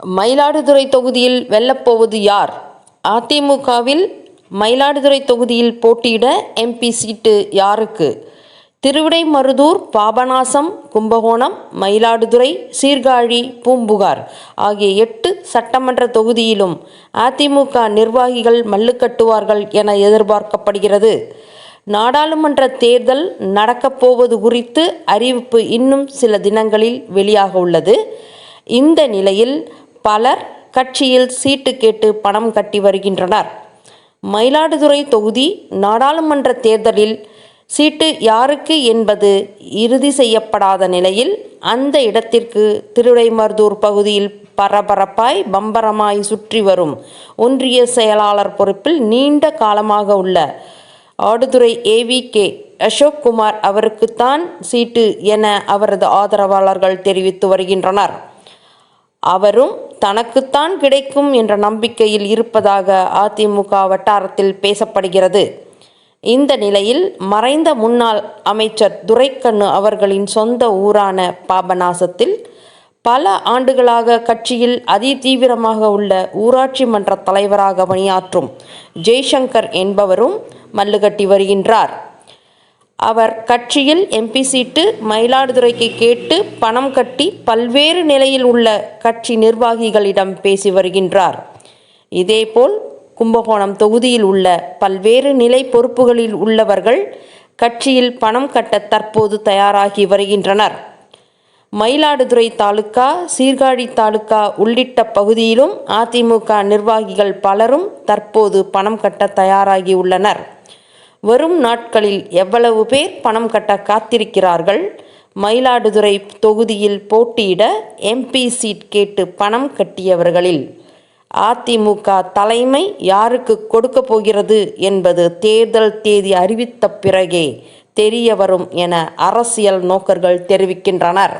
மயிலாடுதுறை தொகுதியில் வெல்லப்போவது யார்? அதிமுகவில் மயிலாடுதுறை தொகுதியில் போட்டியிட எம்பி சீட்டு யாருக்கு? திருவிடைமருதூர் பாபநாசம் கும்பகோணம் மயிலாடுதுறை சீர்காழி பூம்புகார் ஆகிய எட்டு சட்டமன்ற தொகுதியிலும் அதிமுக நிர்வாகிகள் மல்லு கட்டுவார்கள் என எதிர்பார்க்கப்படுகிறது. நாடாளுமன்ற தேர்தல் நடக்கப் போவது குறித்து அறிவிப்பு இன்னும் சில தினங்களில் வெளியாக உள்ளது. இந்த நிலையில் பலர் கட்சியில் சீட்டு கேட்டு பணம் கட்டி வருகின்றனர். மயிலாடுதுறை தொகுதி நாடாளுமன்ற தேர்தலில் சீட்டு யாருக்கு என்பது இறுதி செய்யப்படாத நிலையில் அந்த இடத்திற்கு திருடைமருதூர் பகுதியில் பரபரப்பாய் பம்பரமாய் சுற்றி வரும் ஒன்றிய செயலாளர் பொறுப்பில் நீண்ட காலமாக உள்ள Aduthurai A V K Ashok Kumar அவருக்குத்தான் seat என அவரது ஆதரவாளர்கள் தெரிவித்து வருகின்றனர். அவரும் தனக்குத்தான் கிடைக்கும் என்ற நம்பிக்கையில் இருப்பதாக அதிமுக வட்டாரத்தில் பேசப்படுகிறது. இந்த நிலையில் மறைந்த முன்னாள் அமைச்சர் துரைக்கண்ணு அவர்களின் சொந்த ஊரான பாபநாசத்தில் பல ஆண்டுகளாக கட்சியில் அதிதீவிரமாக உள்ள ஊராட்சி மன்ற தலைவராக பணியாற்றும் ஜெய்சங்கர் என்பவரும் மல்லுகட்டி வருகின்றார். அவர் கட்சியில் எம்பி சீட்டு மயிலாடுதுறைக்கு கேட்டு பணம் கட்டி பல்வேறு நிலையில் உள்ள கட்சி நிர்வாகிகளிடம் பேசி வருகின்றார். இதேபோல் கும்பகோணம் தொகுதியில் உள்ள பல்வேறு நிலை பொறுப்புகளில் உள்ளவர்கள் கட்சியில் பணம் கட்ட தற்போது தயாராகி வருகின்றனர். மயிலாடுதுறை தாலுகா சீர்காழி தாலுகா உள்ளிட்ட பகுதியிலும் அதிமுக நிர்வாகிகள் பலரும் தற்போது பணம் கட்ட தயாராகி உள்ளனர். வரும் நாட்களில் எவ்வளவு பேர் பணம் கட்ட காத்திருக்கிறார்கள்? மயிலாடுதுறை தொகுதியில் போட்டியிட எம்பி சீட் கேட்டு பணம் கட்டியவர்களில் அதிமுக தலைமை யாருக்கு கொடுக்க போகிறது என்பது தேர்தல் தேதி அறிவித்த பிறகே தெரிய வரும் என அரசியல் நோக்கர்கள் தெரிவிக்கின்றனர்.